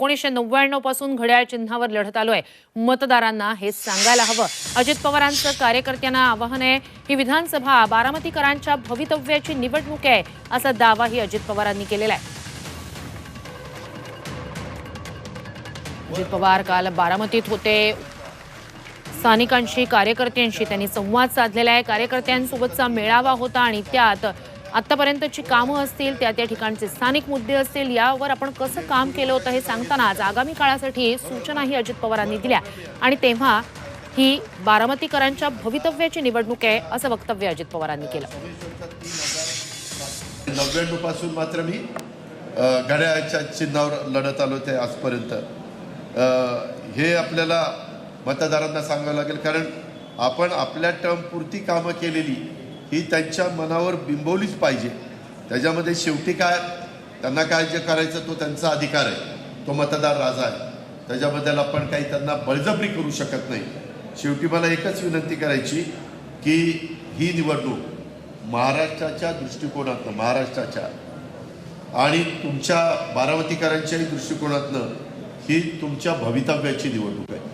एकोणीसशे नव्याण्णवपासून घड्याळ चिन्हावर लढत आलोय. मतदारांना हे सांगायला हवं. अजित पवारांचं कार्यकर्त्यांना आवाहन आहे. ही विधानसभा बारामतीकरांच्या भवितव्याची निवडणूक आहे असा दावाही अजित पवारांनी केलेला आहे. अजित पवार काल बारामतीत होते. स्थानिकांशी कार्यकर्त्यांशी त्यांनी संवाद साधलेला आहे. कार्यकर्त्यांसोबतचा मेळावा होता आणि त्यात आत्तापर्यंतची कामं असतील त्या त्या ठिकाणचे स्थानिक मुद्दे असतील यावर आपण कसं काम केलं होतं हे सांगतानाच आगामी काळासाठी सूचनाही अजित पवारांनी दिल्या. आणि तेव्हा ही बारामतीकरांच्या भवितव्याची निवडणूक आहे असं वक्तव्य अजित पवारांनी केलं. नव्याण्णवपासून मात्र मी अ, चिन्हावर लढत आलो ते आजपर्यंत. हे आपल्याला मतदारांना सांगावं लागेल कारण आपण आपल्या टर्मपुरती कामं केलेली ही त्यांच्या मनावर बिंबवलीच पाहिजे. त्याच्यामध्ये शेवटी काय त्यांना काय जे करायचं तो त्यांचा अधिकार आहे. तो मतदार राजा आहे. त्याच्याबद्दल आपण काही त्यांना बळजबरी करू शकत नाही. शेवटी मला एकच विनंती करायची की ही निवडणूक महाराष्ट्राच्या दृष्टिकोनातनं महाराष्ट्राच्या आणि तुमच्या बारामतीकरांच्याही दृष्टिकोनातनं ही तुमच्या भवितव्याची निवडणूक आहे.